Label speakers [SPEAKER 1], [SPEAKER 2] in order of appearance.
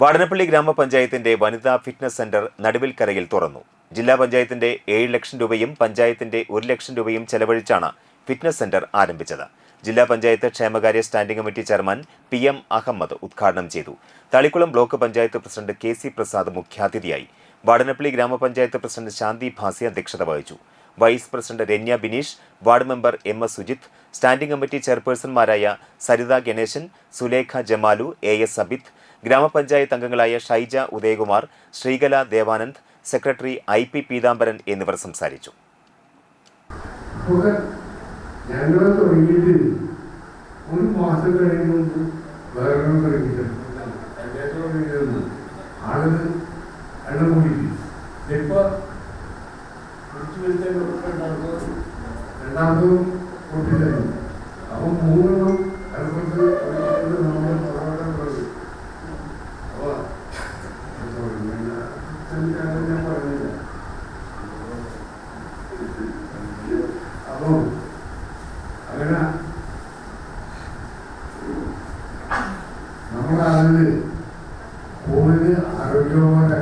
[SPEAKER 1] വാടനപ്പള്ളി ഗ്രാമപഞ്ചായത്തിന്റെ വനിതാ fitness centre നടുവിൽക്കരയിൽ തുറന്നു. ജില്ലാ പഞ്ചായത്തിന്റെ ഏഴ് ലക്ഷം രൂപയും പഞ്ചായത്തിന്റെ ഒരു ലക്ഷം രൂപയും ചെലവഴിച്ചാണ് ഫിറ്റ്നസ് സെന്റർ ആരംഭിച്ചത്. ജില്ലാ പഞ്ചായത്ത് ക്ഷേമകാര്യ standing committee chairman P M Ahammed ഉദ്ഘാടനം ചെയ്തു. Thalikkulam block panchayat president K C Prasad മുഖ്യാതിഥിയായി. വാടനപ്പള്ളി ഗ്രാമപഞ്ചായത്ത് പ്രസിഡന്റ് ശാന്തി ഭാസി അധ്യക്ഷത വഹിച്ചു. Vice president Ranya Bineesh ward member M S Sujith standing committee ചെയർപേഴ്സൺമാരായ Saritha Ganesan Sulekha Jamalu A S Abith ഗ്രാമപഞ്ചായത്ത് അംഗങ്ങളായ Shaija Udayakumar Sreekala Devanand secretary I P Peethambaran എന്നിവർ സംസാരിച്ചു.
[SPEAKER 2] രണ്ടാമത് അപ്പം മൂന്നെണ്ണം അപ്പം അങ്ങനെ നമ്മുടെ ആളിൽ കൂടുതൽ ആരോഗ്യമായ